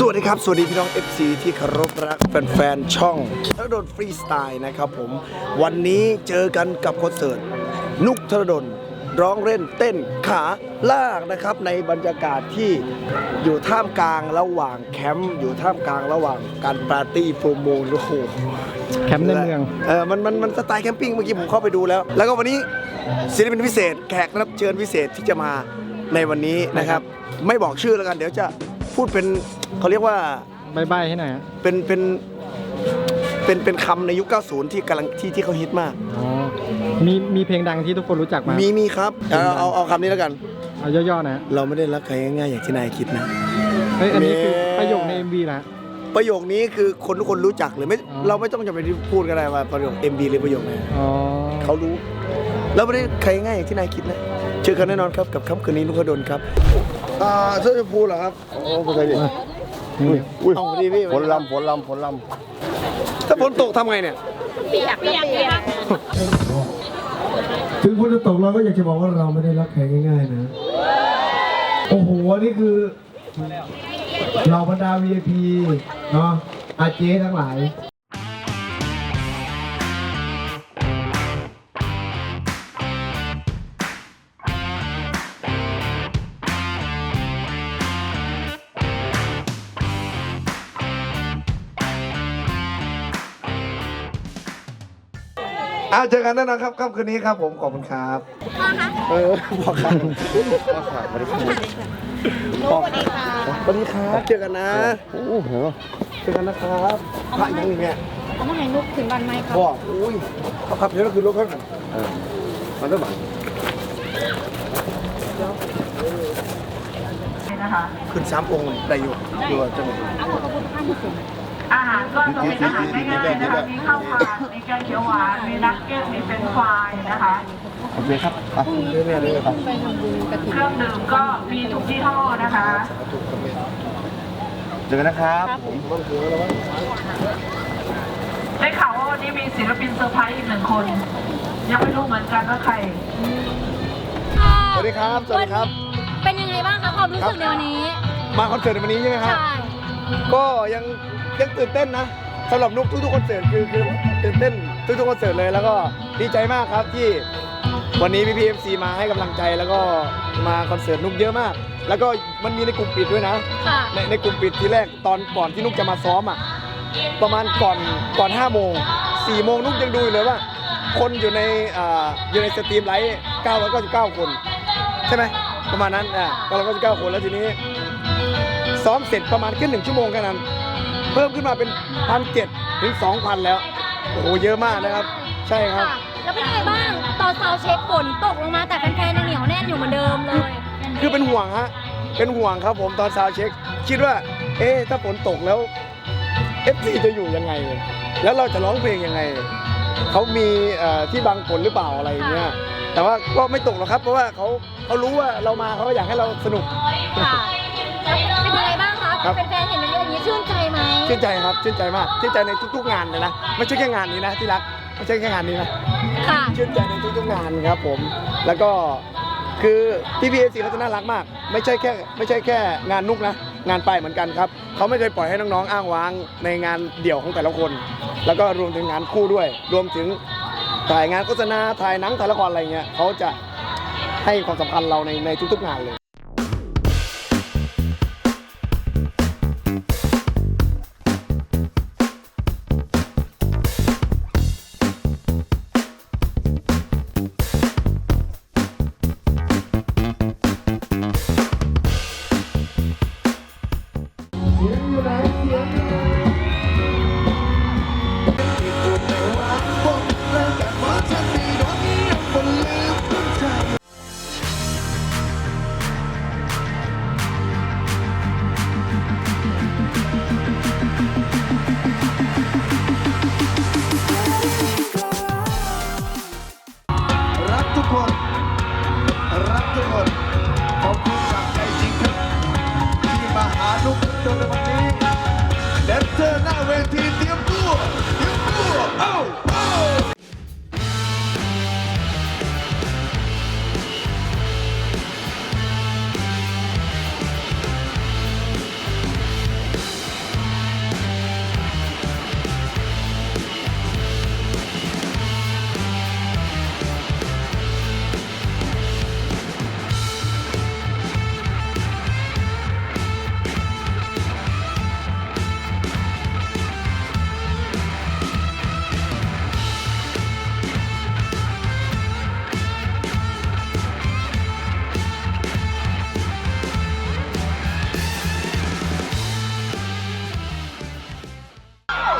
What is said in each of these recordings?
สวัสดีครับ สวัสดีพี่น้อง FC ที่เคารพรักแฟนๆ ช่องธนดลฟรีสไตล์นะครับผม วันนี้เจอกันกับคอนเสิร์ต นุกธนดลร้องเล่นเต้นขาลากนะครับ ในบรรยากาศที่อยู่ท่ามกลางระหว่างแคมป์อยู่ท่ามกลางระหว่างการปาร์ตี้โปรโมนโอ้โหแคมป์ในเมืองเออมันมันมันสไตล์แคมปิ้งเมื่อกี้ผมเข้าไปดูแล้ว แล้วก็วันนี้ศิลปินพิเศษ แขกรับเชิญพิเศษที่จะมาในวันนี้นะครับ ไม่บอกชื่อแล้วกันเดี๋ยวจะ พูดเป็นเขาเรียกว่าบายบายให้หน่อยฮะเป็นเป็นเป็นเป็นคำในยุค 90 ที่กำลังที่ที่เขาฮิตมาก อ๋อมีมีเพลงดังที่ทุกคนรู้จักไหมามีมีครับเอาเอาเอาคำนี้แล้วกัน เอาย่อๆนะฮะเราไม่ได้รักใครง่ายๆอย่างที่นายคิดนะ เฮ้ยอันนี้คือแมวประโยคใน MV นะ ประโยคนี้คือคนทุกคนรู้จักเลยไม่อ๋อ เราไม่ต้องจำเป็นที่พูดก็ได้ว่าประโยค MB หรือประโยคไหนอ๋อเขารู้ เราไม่ได้ใครง่ายอย่างที่นายคิดนะเจอกันแน่นอนครับกับค่ำคืนนี้นุกดลครับ อ่าเสื้อชมพูเหรอครับโอ้ไม่เคยเห็นนี่อุ้ยเอาดีพี่ผลลำผลลำผลลถ้าฝนตกทำไงเนี่ยเปียกเปียกเปียกถึงฝนจะตกเราก็อยากจะบอกว่าเราไม่ได้รักใครง่ายๆนะโอ้โหอันนี่คือเหล่าบรรดา VIP เนาะอาเจ๊ทั้งหลาย อ่าเจอกันแน่นอนครับค่ำคืนนี้ครับ ผมขอบคุณครับเออบอกครับบอกครับสวัสดีครับสวัสดีค่ะสวัสดีครับเจอกันนะำโอ้โหเจอกันนะครับพระยังนี่เนี่ยเอามาให้นุกถึงวันไหมครับบอกอุ้ยเอาครับเดี๋ยวเราคือรถเขากันมันต้องหมันขึ้นสามองค์ได้อยู่ดูว่าจะไหนเอาขอบคุณท่านที่สุด อาหารก็จะเป็นอาหารง่ายๆนะคะมีข้าวผัดมีแกงเขียวหวานมีนักเก็ตมีเฟรนช์ฟรายนะคะโอเคครับอะเรื่อยๆเลยครับไปทำบุญกระถิ่นเครื่องดื่มก็มีทุกยี่ห้อนะคะเจอกันนะครับได้ข่าวว่าวันนี้มีศิลปินเซอร์ไพรส์อีกหนึ่งคน ยังไม่รู้เหมือนกันว่าใคร สวัสดีครับ สวัสดีครับ เป็นยังไงบ้างคะความรู้สึกในวันนี้ มาคอนเสิร์ตในวันนี้ใช่ไหมครับ ใช่ ก็ยัง ยังตื่นเต้นนะสำหรับนุกทุกๆคอนเสิร์ตคือคือตื่นเต้นทุกๆคอนเสิร์ตเลยแล้วก็ดีใจมากครับที่วันนี้พี่พีเอฟซีมาให้กำลังใจแล้วก็มาคอนเสิร์ตนุกเยอะมาก แล้วก็มันมีในกลุ่มปิดด้วยนะ ค่ะ ในในกลุ่มปิดทีแรกตอนก่อนที่นุกจะมาซ้อมอะประมาณก่อนก่อน5โมง4โมงนุกยังดูอยู่เลยว่า คนอยู่ในอ่าอยู่ในสตรีมไลท์999 คน ใช่ไหมประมาณนั้นอะ999 คนแล้วทีนี้ ซ้อมเสร็จประมาณแค่หนึ่งชั่วโมงแค่นั้นเพิ่มขึ้นมาเป็นพันเจ็ดถึงสองพันแล้ว โอ้โหเยอะมากนะครับ ใช่ครับค่ะแล้วเป็นยังไงบ้างตอนเซาเช็คฝนตกลงมาแต่แฟนๆยังเหนียวแน่นอยู่เหมือนเดิมเลย คือเป็นห่วงฮะ เป็นห่วงครับผมตอนซาวด์เช็ค คิดว่า เอ๊ะถ้าฝนตกแล้ว FC จะอยู่ยังไงแล้วเราจะร้องเพลงยังไง เขามีเอ่อที่บังฝนหรือเปล่าอะไรอย่างเงี้ย แต่ว่าก็ไม่ตกหรอกครับ เพราะว่าเขาเขารู้ว่าเรามาเขาก็อยากให้เราสนุกค่ะแล้วเป็นยังไงบ้างคะครับแฟนๆเห็นอย่าง นี้ชื่นใจไหมชื่นใจครับชื่นใจมากชื่นใจในทุกๆงานเลยนะไม่ใช่แค่งานนี้นะที่รักไม่ใช่แค่งานนี้นะค่ะชื่นใจในทุกๆงานครับผมแล้วก็คือพี่พีเอซีเขาจะน่ารักมาก ไม่ใช่แค่ไม่ใช่แค่งานนุกนะ งานไปเหมือนกันครับเขาไม่เคยปล่อยให้น้องๆ อ้างว้างในงานเดี่ยวของแต่ละคน แล้วก็รวมถึงงานคู่ด้วย รวมถึงถ่ายงานโฆษณาถ่ายหนังถ่ายละครอะไรเงี้ยเขาจะให้ความสำคัญเราในในทุกๆงานเลย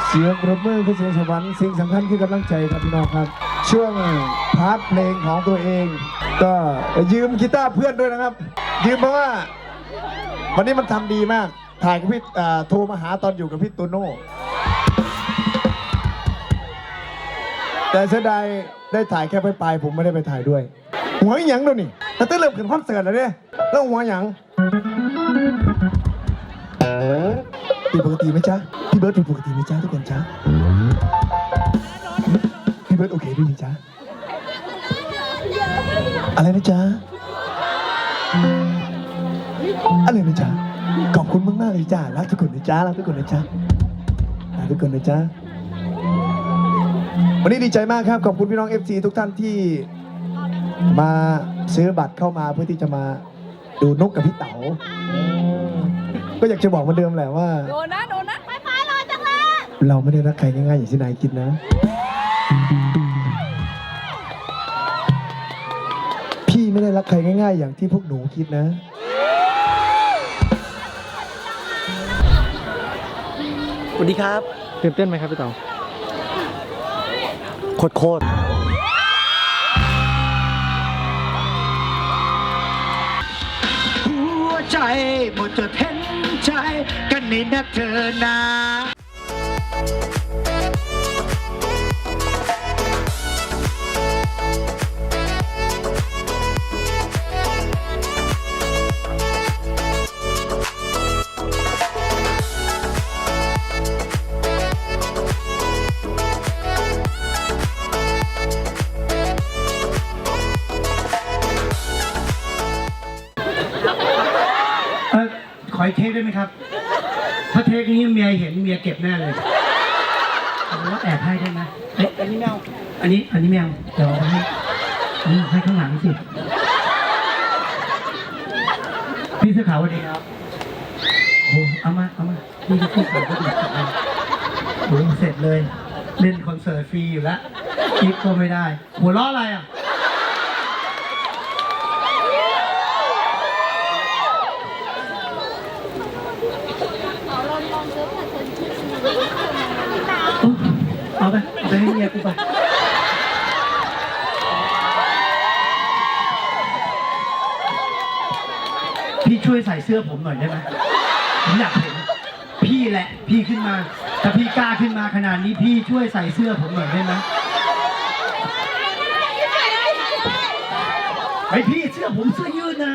เสียงปรบมือคือเสียงสวรรค์สิ่งสำคัญคือกำลังใจครับพี่น้องครับ ช่วงพาร์ทเพลงของตัวเอง ก็ยืมกีตาร์เพื่อนด้วยนะครับ ยืมเพราะว่า วันนี้มันทำดีมาก ถ่ายกับพี่โทรมาหาตอนอยู่กับพี่โตโน่แต่เสียดายได้ถ่ายแค่ปลายผมไม่ได้ไปถ่ายด้วย หัวหยังด้วยนี่แต่เต้นเริ่มขึ้นคอนเสิร์ตแล้วเนี่ยแล้วหัวหยัง พี่ปกติไหมจ๊ะพี่เบิร์ดเป็นปกติไหมจ๊ะทุกคนจ๊ะพี่เบิร์ดโอเคด้วยนี่จ๊ะอะไรนะจ๊ะอะไรนะจ๊ะขอบคุณมากๆเลยจ้ารักทุกคนนะจ๊ะรักทุกคนนะจ๊ะรักทุกคนนะจ๊ะวันนี้ดีใจมากครับขอบคุณพี่น้อง FC ทุกท่านที่มาซื้อบัตรเข้ามาเพื่อที่จะมาดูนกกับพี่เต๋า ก็อยากจะบอกเหมือนเดิมแหละว่า โดนนะโดนนะไปไปรอจังเลยเราไม่ได้รักใครง่ายๆอย่างที่นายคิดนะ พี่ไม่ได้รักใครง่าย ๆ อย่างที่พวกหนูคิดนะ สวัสดีครับตื่นเต้นไหมครับพี่เต๋าโคตรโคตรหัวใจหมดจดเห็น ใจกันนี่นะเธอนา คิดก็ไม่ได้ หัวล้ออะไรอะ เอาไปเอาไปให้เมียกูไปพี่ช่วยใส่เสื้อผมหน่อยได้ไหมผมอยากเห็น พี่แหละ พี่ขึ้นมา ถ้าพี่กล้าขึ้นมาขนาดนี้พี่ช่วยใส่เสื้อผมหน่อยได้ไหมไอ พี่เสื้อผมเสื้อยืดนะ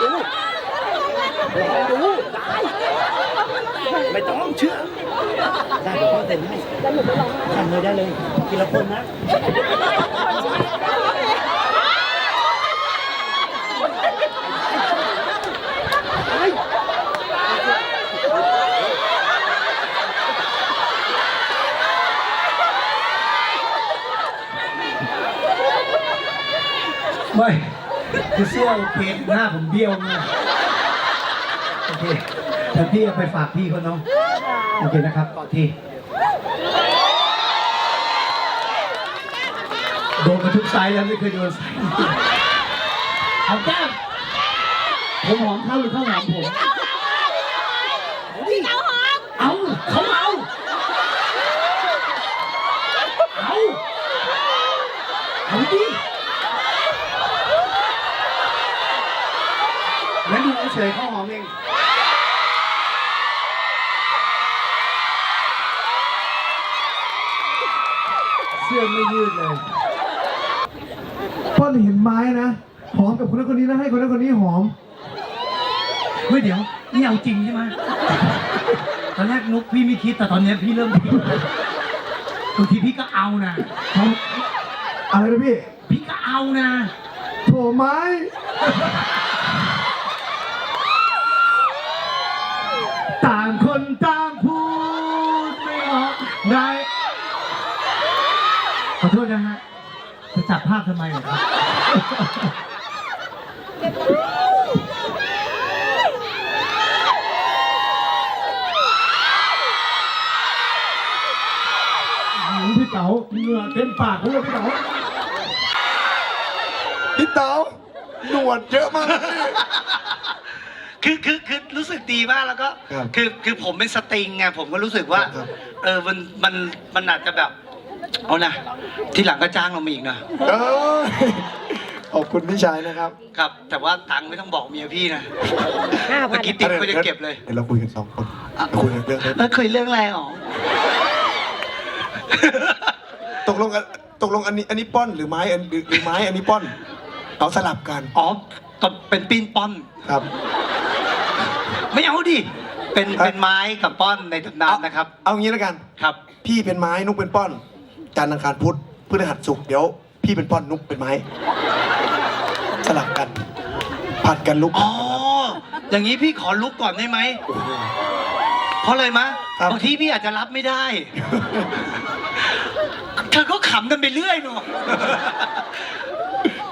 ดูดูไม่ต้องเชื่อ ได้เดี๋ยวพ่อเต็มให้ทำเลยได้เลยทีละคนนะ ไม่คือเสื้อโอเคหน้าผมเบี้ยวมากโอเคแต่พี่เอาไปฝากพี่เขาเนาะโอเคนะครับต่อทีโดนมาทุกไซส์แล้วไม่เคยโดนไซส์นี้เอาแก้มผมหอมเข้าหรือเข้าหอมผมเอาเขาเอาเอาเอาดิ แล้วดูเฉยๆเขาหอมเองเสื้อไม่ยืดเลยป้อนเห็นไม้นะหอมกับคนนั้นคนนี้นะให้คนนั้นคนนี้หอม เฮ้ยเดี๋ยวนี่เอาจริงใช่ไหมตอนแรกนุกพี่ไม่คิดแต่ตอนเนี้ยพี่เริ่มคิดบางทีพี่ก็เอานะอะไรนะพี่ พี่ก็เอานะโถไม้ จะจับภาพทำไมเหรอครับพี่เต๋าเหงื่อเต็มปากผมเลยพี่เต๋าพี่เต๋าหนวดเยอะมาก คือคือคือรู้สึกดีมากแล้วก็ครับคือคือผมเป็นสตริงไงผมก็รู้สึกว่า ครับเออมันมันมันอาจจะแบบ เอานะที่หลังก็จ้างเรามาอีกนะเอ้ยขอบคุณพี่ชายนะครับครับ แต่ว่าตังค์ไม่ต้องบอกเมียพี่นะเมื่อกี้ติ๊กก็จะเก็บเลยดี๋วเราคุยกันสองคนเราคุยกันเรื่องนี้แล้วเคยเรื่องอะไรอ๋อตกลงกันตกลงอันนี้อันนี้ป้อนหรือไม้อันหรือหรือไม้อันนี้ป้อนเอาสลับกันอ๋อตอนเป็นปีนป้อน ครับ ไม่เอาดิ เป็นเอ้ยเป็นไม้กับป้อนในตำนานนะครับ เอางี้แล้วกัน ครับ พี่เป็นไม้นุกเป็นป้อน จันทร์อังคารพุธพฤหัสศุกร์เดี๋ยว พี่เป็นป้อนนุกเป็นไม้ สลับกันผัดกันลุกอ๋อ อย่างนี้พี่ขอลุกก่อนได้ไหม เพราะอะไรมะครับบางทีพี่อาจจะรับไม่ได้เธอก็ขำกันไปเรื่อยเนาะ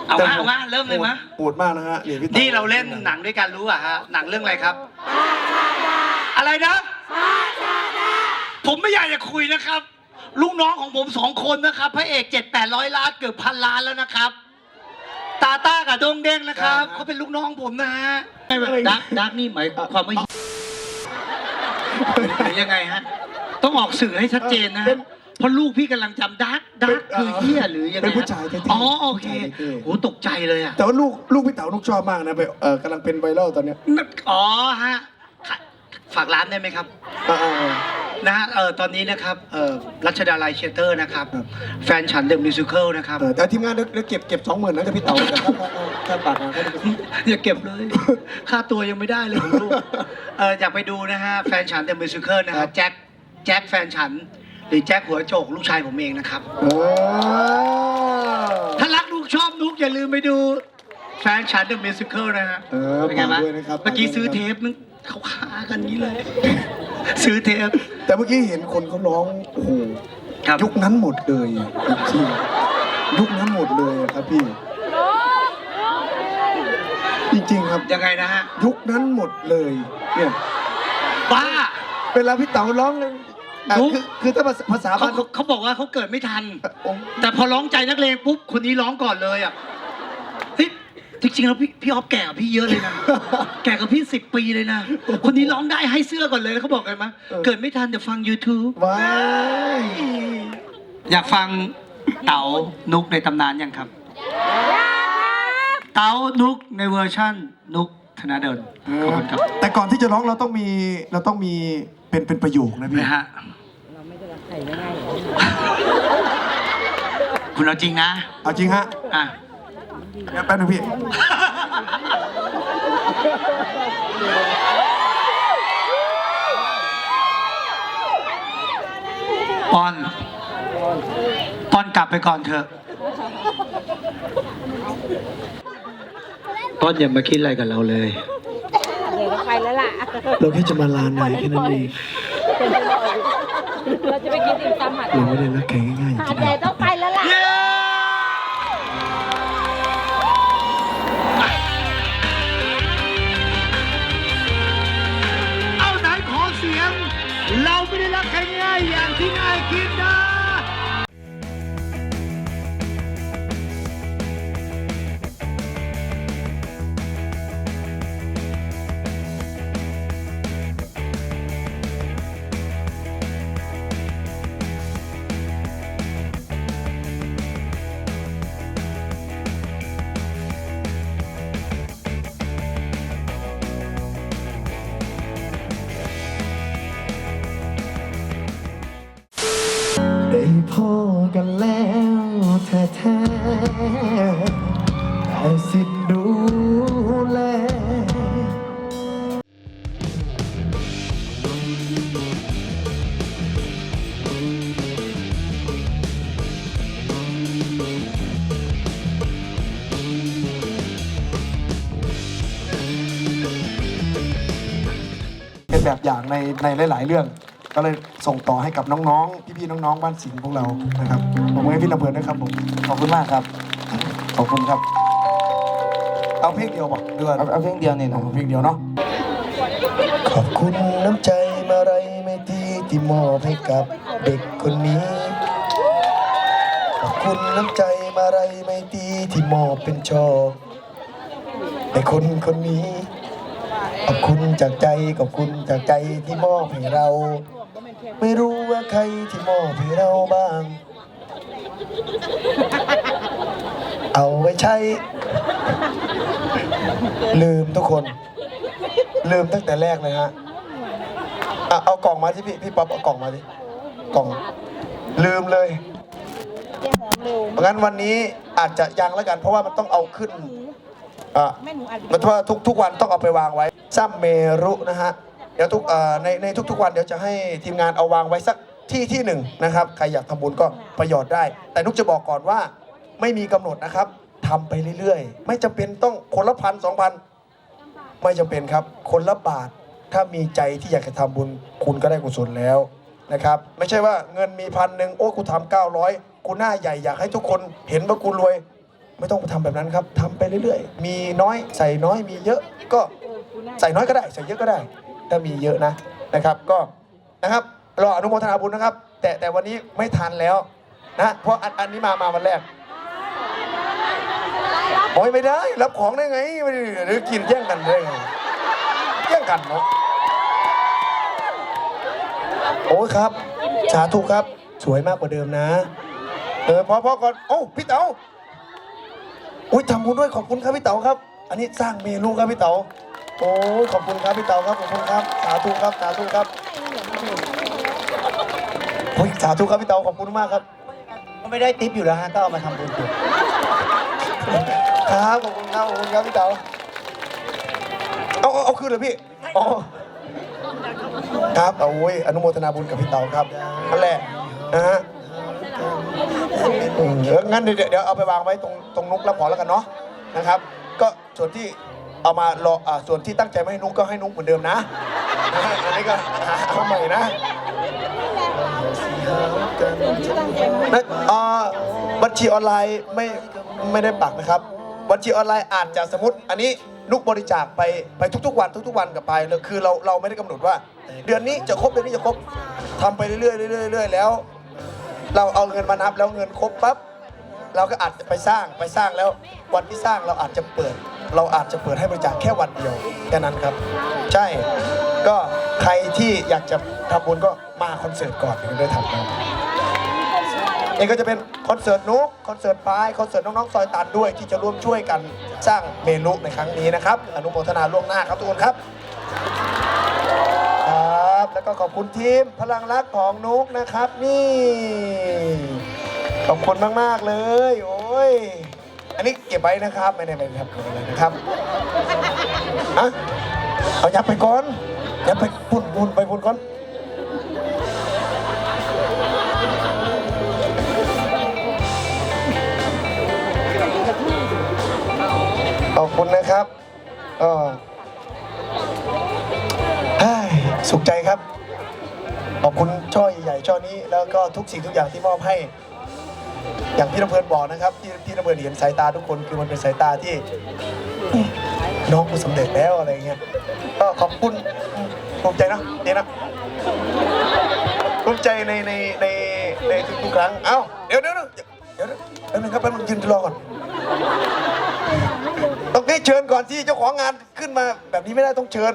เอามาเอามาเริ่มเลยมะโหดมากนะฮะนี่พี่นี่เราเล่นหนังด้วยกันรู้อะฮะหนังเรื่องอะไรครับ อะไรนะ ผมไม่อยากจะคุยนะครับ ลูกน้องของผมสองคนนะครับ พระเอกเจ็ดแปดร้อยล้านเกือบพันล้านแล้วนะครับ ตาต้ากับโดงเด้งนะครับเขาเป็นลูกน้องผมนะฮะดักดักนี่หมายความว่าหรือยังไงฮะ ต้องออกสื่อให้ชัดเจนนะฮะเพราะลูกพี่กำลังจำดักดักคือเฮียหรือยังไงเป็นฮะผู้ชายเท่ๆอ๋อโอเคผู้ชายท่ๆโหตกใจเลยอะแต่ว่าลูกลูกพี่เต๋านุกชอบมากนะไปเออกำลังเป็นไวรัลตอนเนี้ยอ๋อฮะขะ ฝากร้านได้ไหมครับอ่านะฮะเออตอนนี้นะครับเออรัชดาลัยเชเตอร์นะครับครับแฟนฉันเดอะมิวสิคลนะครับๆเออแต่ทีมงานเดี๋ยวเดี๋ยวเก็บเก็บสองหมื่นนะจะพี่เต๋าแต่ถ้าถ้าถ้าปากงานเขาจะไปอย่าเก็บเลย ค่าตัวยังไม่ได้เลยของลูกเอออยากไปดูนะฮะ แฟนฉันเดอะมิวสิคลนะครัฮะบแจ็คแจ็คแฟนฉัน หรือแจ็คหัวโจกลูกชายผมเองนะครับเออถ้ารักลูกชอบนุกอย่าลืมไปดูแฟนฉันเดอะมิวสิคลนะฮะเออเป็นไงฝากบ้างด้วยนะครับเมื่อกี้ซื้อเทปนึงเขาค้ากันนี้เลย ซื้อเทป แต่เมื่อกี้เห็นคนเขาร้องโอ้โหครับ ยุคนั้นหมดเลยอะจริงๆยุคนั้นหมดเลยอะครับพี่ จริงๆครับ ยังไงนะฮะ ยุคนั้นหมดเลย เนี่ย บ้า เวลาพี่เต๋าร้องเนี่ยอะยุค คือคือถ้าภาษาเขาบ้านเขาเขาบอกว่าเขาเกิดไม่ทันโอ้แต่พอร้องใจนักเลงปุ๊บคนนี้ร้องก่อนเลยอะเฮ้ย จริงๆแล้วพี่พี่ออฟแก่กว่าพี่เยอะเลยนะ แก่กว่าพี่สิบปีเลยนะ คนนี้ร้องได้ให้เสื้อก่อนเลยเขาบอกไงมะเกิดไม่ทันเดี๋ยวฟัง YouTube ว้ายอยากฟังเต๋านุกในตำนานยังครับ เต๋านุกในเวอร์ชั่น นุกธนาเดินขอบคุณครับแต่ก่อนที่จะร้องเราต้องมีเราต้องมีเป็นเป็นประโยคนะพี่นะฮะคุณเอาจริงนะ เอาจริงฮะ อะ เดี๋ยวแป๊บนึงพี่ ปอน ปอนกลับไปก่อนเถอะปอนอย่ามาคิดอะไรกับเราเลย เดี๋ยวก็ไปแล้วล่ะ เราแค่จะมาลานนายแค่นั้นเองเราจะไปกินติ่มซำหัดเราไม่ได้รักใครง่ายๆจหาริดงใหญ่ต้องไป อย่างที่นายคิดนะได้ เป็นแบบอย่างในในหลาย ๆ เรื่อง ก็เลยส่งต่อให้กับน้อง ๆ พี่ๆน้อง ๆ บ้านสิงห์พวกเรานะครับผมให้พี่ระเบิดด้วยครับผมขอบคุณมากครับ ขอบคุณครับ เอาเพลงเดียวบอกเดือนเอาเพลงเดียวนี่นะเพลงเดียวเนาะขอบคุณน้ำใจมาไรไม่ตีที่มอบให้กับเด็กคนนี้ขอบ คุณน้ำใจมาไรไม่ตีที่มอบเป็นชอแต่คนคนนี้ขอบคุณจากใจขอบคุณจากใจที่มอบให้เรา ไม่รู้ว่าใครที่มอบให้เราบ้าง เอาไว้ใช้ ลืมทุกคน ลืมตั้งแต่แรกเลยฮะอะเอากล่องมาที่พี่พี่ป๊อปเอากล่องมาดิกล่อง ลืมเลย เพราะงั้นวันนี้อาจจะยังแล้วกัน เพราะว่ามันต้องเอาขึ้นอะมันว่าทุกทุกวันต้องเอาไปวางไว้ซ้ำเมรุนะฮะเดี๋ยวทุกเอ่อในในทุกๆวันเดี๋ยวจะให้ทีมงานเอาวางไว้สักที่ที่หนึ่งนะครับใครอยากทำบุญก็ประโยชน์ได้ แต่นุกจะบอกก่อนว่าไม่มีกำหนดนะครับทำไปเรื่อยๆ ไม่จำเป็นต้องคนละพันสองพัน ไม่จำเป็นครับ คนละบาท ถ้ามีใจที่อยากจะทำบุญ คุณก็ได้กุศลแล้วนะครับ ไม่ใช่ว่าเงินมีพันหนึ่งโอ้กูทำเก้าร้อย กูหน้าใหญ่อยากให้ทุกคนเห็นว่ากูรวย ไม่ต้องไปทำแบบนั้นครับทำไปเรื่อยๆ มีน้อยใส่น้อยมีเยอะก็ใส่น้อยก็ได้ ใส่เยอะก็ได้ถ้ามีเยอะนะนะครับ ก็นะครับรออนุโมทนาบุญนะครับ แต่แต่วันนี้ไม่ทันแล้วนะเพราะอันอันนี้มามาวันแรกโอ้ยไม่ได้ รับของได้ไงหรือกินแย่งกันได้ไงแย่งกันเนาะโอ้ครับ สาธุครับ สวยมากกว่าเดิมนะ เออพอพอก่อนโอ้พี่เต๋าอุ้ยทำบุญด้วยขอบคุณครับพี่เต๋าครับ อันนี้สร้างเมนูครับพี่เต๋าโอ้ยขอบคุณครับพี่เต๋าครับขอบคุณครับสาธุครับสาธุครับโอ้ยสาธุครับพี่เต๋าขอบคุณมากครับไม่ได้ติปอยู่แล้วฮะก็เอามาทำบุญอยู่ครับขอบคุณครับขอบคุณครับพี่เต๋าเอาเอาเอาคืนเลยพี่อ๋อครับอาโอ้ยอนุโมทนาบุญกับพี่เต๋าครับนั่นแหละนะฮะ เดี๋ยวงั้นเดี๋ยวเดี๋ยวเอาไปวางไว้ตรงตรงนุกแล้วพอแล้วกันเนาะนะครับ ก็ส่วนที่เอามารออ่าส่วนที่ตั้งใจไม่ให้นุกก็ให้นุกเหมือนเดิมนะนะฮะอันนี้ก็หาเอาใหม่นะนะอ่าบัญชีออนไลน์ไม่ไม่ได้ปักนะครับ บัญชีออนไลน์อาจจะสมมติ อันนี้นุกบริจาคไปไปทุก ๆ วันทุก ๆ วันกลับไปแล้วคือเราเราไม่ได้กำหนดว่า เดือนนี้จะครบเดือนนี้จะครบทำไปเรื่อยๆเรื่อยๆเรื่อยๆแล้ว เราเอาเงินมานับแล้วเงินครบปั๊บเราก็อาจจะไปสร้างไปสร้างแล้ววันที่สร้างเราอาจจะเปิด เราอาจจะเปิดให้บริจาคแค่วันเดียวแค่นั้นครับ ใช่ก็ใครที่อยากจะทำบุญก็มาคอนเสิร์ตก่อนถึงได้ทำครับนี่ก็จะเป็นคอนเสิร์ตนุกคอนเสิร์ตปลายคอนเสิร์ตน้องๆซอยตันด้วยที่จะร่วมช่วยกันสร้างเมนูในครั้งนี้นะครับ อนุโมทนาล่วงหน้าครับทุกคนครับครับ แล้วก็ขอบคุณทีมพลังรักของนุกนะครับ นี่ ขอบคุณมากๆเลย โอ้ย อันนี้เก็บไว้นะครับ ไม่ได้ไปทำอะไรนะครับอะเอายับไปก่อนยับไปปุ่นปุ่นไปปุ่นก่อนขอบคุณนะครับเออ สุขใจครับ ขอบคุณช่อใหญ่ๆช่อนี้ แล้วก็ทุกสิ่งทุกอย่างที่มอบให้ อย่างพี่น้ำเพลินบอกนะครับที่พี่น้ำเพลินเห็นสายตาทุกคนคือมันเป็นสายตาที่ น้องกูสำเร็จแล้วอะไรเงี้ยก็ขอบคุณภูมิใจเนอะดีนะภูมิใจในในในในทุกครั้งเอ้าเดี๋ยวเดี๋ยวเดี๋ยวเดี๋ยวแป๊บนึงครับแป๊บนึงยืนรอก่อนต้องให้เชิญก่อนที่เจ้าของงานขึ้นมาแบบนี้ไม่ได้ต้องเชิญ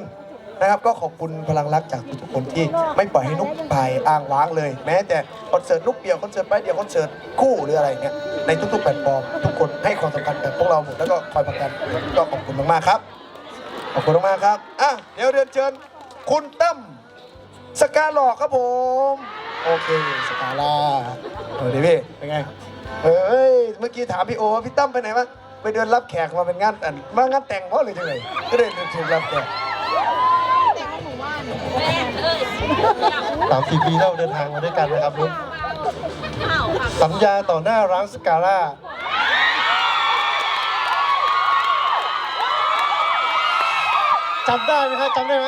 นะครับก็ขอบคุณพลังรักจากทุกๆคนที่ไม่ปล่อยให้นุ๊กภายอ้างว้างเลย แม้แต่คอนเสิร์ตนุ๊กเดียวคอนเสิร์ตไปเดียวคอนเสิร์ตคู่หรืออะไรเงี้ยในทุกๆแพลตฟอร์มทุกคนให้ความสำคัญกับพวกเราหมดแล้วก็คอยผลักดันก็ขอบคุณมากๆครับขอบคุณมากๆครับอะเดี๋ยวเรียนเชิญคุณตั้มสกาหลอกครับผม โอเคสกาล่าเออดีพี่เป็นไงเฮ้ยเมื่อกี้ถามพี่โอว่าพี่ตั้มไปไหนวะไปเดินรับแขกมาเป็นงานแต่งมางานแต่งเพราะหรือยังไงก็เลยเดินถึงรับแขก สามสี่ปีเราเดินทางมาด้วยกันนะครับลุงสัญญาต่อหน้าร้านสกาล่าจำได้ไหมครับจำได้ไหม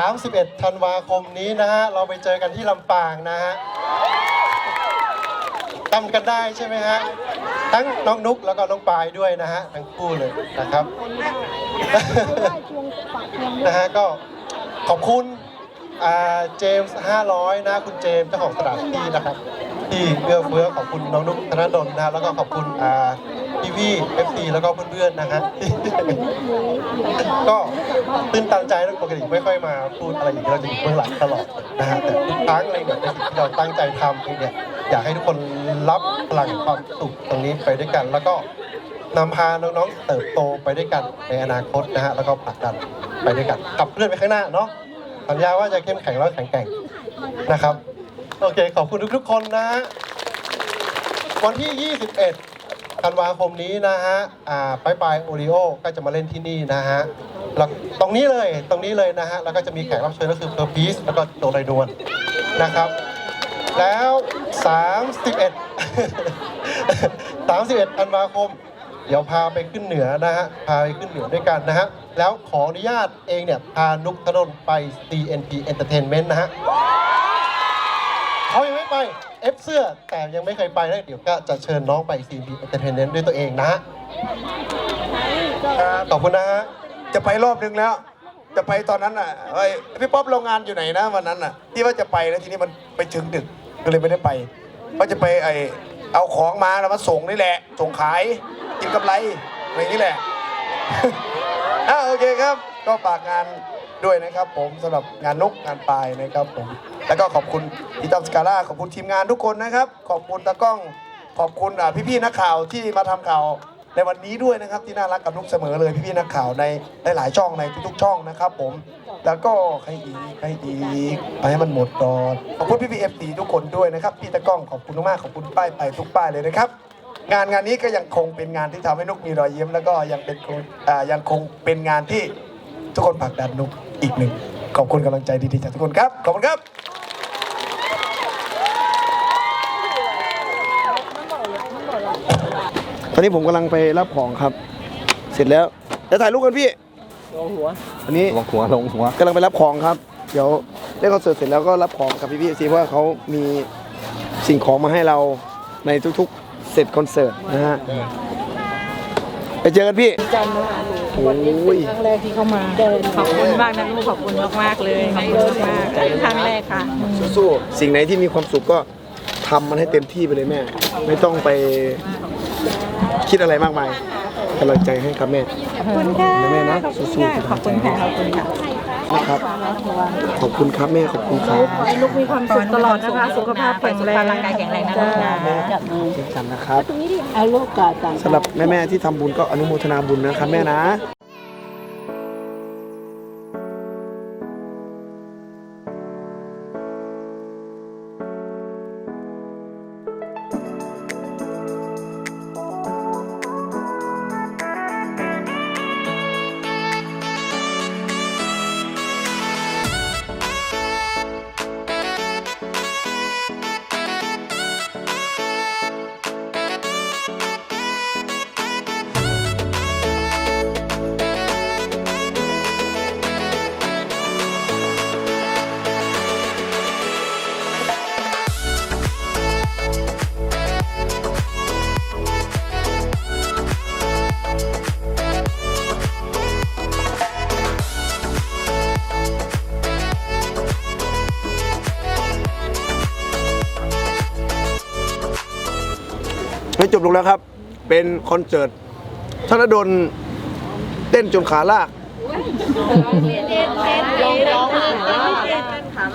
31ธันวาคมนี้นะฮะ เราไปเจอกันที่ลำปางนะฮะจำกันได้ใช่ไหมฮะ ทั้งน้องนุกแล้วก็น้องปายด้วยนะฮะ ทั้งคู่เลยนะครับ นะฮะก็ขอบคุณอ่าเจมส์500 นะคุณเจมส์เจ้าของสถานที่นะครับ ที่เอื้อเฟื้อขอบคุณน้องนุ๊กธนดลนะฮะแล้วก็ขอบคุณอ่าพี่ๆ FC แล้วก็เพื่อนๆนะฮะก็ตื่นตันใจนะปกติไม่ค่อยมาพูดอะไรอย่างนี้เราจะอยู่เบื้องหลังตลอดนะฮะแต่ทุกครั้งเลยเนี่ยในสิ่งที่เราตั้งใจทำเองเนี่ยอยากให้ทุกคนรับพลังความสุขตรงนี้ไปด้วยกันแล้วก็ นำพาน้องๆเติบโตไปด้วยกันในอนาคตนะฮะแล้วก็ผลักดันไปด้วยกันขับเคลื่อนไปข้างหน้าเนาะสัญญาว่าจะเข้มแข็งแล้วแข็งแกร่งนะครับโอเคขอบคุณทุกๆคนนะฮะวันที่ 21ธันวาคมนี้นะฮะอ่าปลายปลายโอริโอก็จะมาเล่นที่นี่นะฮะแล้วตรงนี้เลยตรงนี้เลยนะฮะแล้วก็จะมีแขกรับเชิญก็คือเพอร์พีสแล้วก็โจไรนวลนะครับ แล้ว 31 31ธันวาคม เดี๋ยวพาไปขึ้นเหนือนะฮะ พาไปขึ้นเหนือด้วยกันนะฮะ แล้วขออนุญาตเองเนี่ย พานุกธนนท์ไป CNP Entertainment นะฮะเขายังไม่ไป เอฟเสื้อแต่ยังไม่เคยไปนะเดี๋ยวก็จะเชิญน้องไปซีบีเอนเตอร์เทนเมนต์ด้วยตัวเองนะฮะครับขอบคุณนะฮะ จะไปรอบนึงแล้ว จะไปตอนนั้นอะเฮ้ยพี่ป๊อปโรงงานอยู่ไหนนะวันนั้นอะ ที่ว่าจะไปแล้วทีนี้มันไปถึงดึกก็เลยไม่ได้ไปว่าจะไปไอ เอาของมาแล้วมาส่งนี่แหละ ส่งขายกินกำไรอะไรอย่างนี้แหละ อ่าโอเคครับ ก็ฝากงานด้วยนะครับ ผมสำหรับงานนกงานปลายนะครับผม แล้วก็ขอบคุณพี่ตั้มสกาล่าขอบคุณทีมงานทุกคนนะครับ ขอบคุณตากล้องขอบคุณอ่พี่ๆนักข่าวที่มาทำข่าว ในวันนี้ด้วยนะครับที่น่ารักกับนุกเสมอเลยพี่ๆนักข่าวในหลายๆช่องในทุกๆ ช่องนะครับ ผมแล้วก็ใครอีกใครอีกไปให้มันหมดก่อนขอบคุณพี่พีเอฟซีทุกคนด้วยนะครับพี่ตากล้องขอบคุณมากขอบคุณป้ายไปทุกป้ายเลยนะครับ งานงานนี้ก็ยังคงเป็นงานที่ทำให้นุกมีรอยยิ้มแล้วก็ยังเป็นยังคงเป็นงานที่ทุกคนผลักดันนุกอีกหนึ่งขอบคุณกำลังใจดีๆจากทุกคนครับขอบคุณครับ อนนี้ผมกำลังไปรับของครับ เสร็จแล้วเดี๋ยวถ่ายรูปกันพี่ลงหัว อันนี้ลงหัวลงหัวกำลังไปรับของครับ เดี๋ยวเล่นคอนเสิร์ตเสร็จแล้วก็รับของกับพี่พี่ซีเพราะว่าเขามีสิ่งของมาให้เราในทุกๆเสร็จคอนเสิร์ตนะฮะไปเจอกันพี่โอ้ยครั้งแรกที่เข้ามาขอบคุณมากนะลูกขอบคุณมากมากๆเลยขอบคุณมากๆครั้งแรกค่ะสู้ๆสิ่งไหนที่มีความสุขก็ทำมันให้เต็มที่ไปเลยแม่ ไม่ต้องไป คิดอะไรมากมายกำลังใจให้ครับแม่ ขอบคุณค่ะ แม่นะขอบคุณสู้ค่ะ ๆ ขอบคุณค่ะขอบคุณค่ะนะครับ ขอบคุณครับแม่ขอบคุณครับขอให้ลูกมีความสุขตลอดนะคะ สุขภาพแข็งแรง ร่างกายแข็งแรงนะลูกนะจ้าเช่นกันนะครับเอาลูกกอดกัน สำหรับแม่ๆที่ทำบุญก็อนุโมทนาบุญนะครับแม่นะ บลงแล้วครับ เป็นคอนเสิร์ตธนดลเต้นจนขาลาก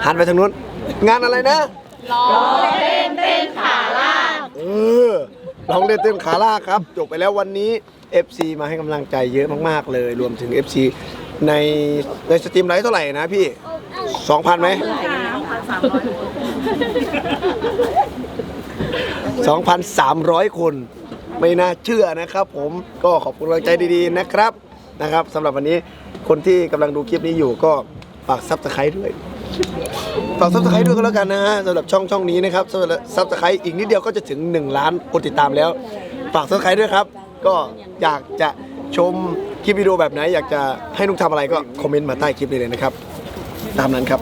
หันไปทางนู้น งานอะไรนะร้องเล่นเต้นขาลากเออร้องเล่นเต้นขาลากครับ จบไปแล้ววันนี้ FC มาให้กำลังใจเยอะมากๆเลย รวมถึง FC ในในสตรีมไลท์เท่าไหร่นะพี่ 2,000ไหม 2,300 คน ไม่น่าเชื่อนะครับ ผมก็ขอบคุณกำลังใจดีๆนะครับนะครับสำหรับวันนี้คนที่กำลังดูคลิปนี้อยู่ก็ฝากซับสไครต์ด้วยฝากซับสไครต์ด้วยก็แล้วกันนะฮะสำหรับช่องช่องนี้นะครับสำหรับซับสไครต์อีกนิดเดียวก็จะถึง 1 ล้านคนติดตามแล้ว ฝากซับสไครต์ด้วยครับ ก็อยากจะชมคลิปวิดีโอแบบไหน อยากจะให้นุกทำอะไรก็คอมเมนต์มาใต้คลิปนี้เลยนะครับ ตามนั้นครับ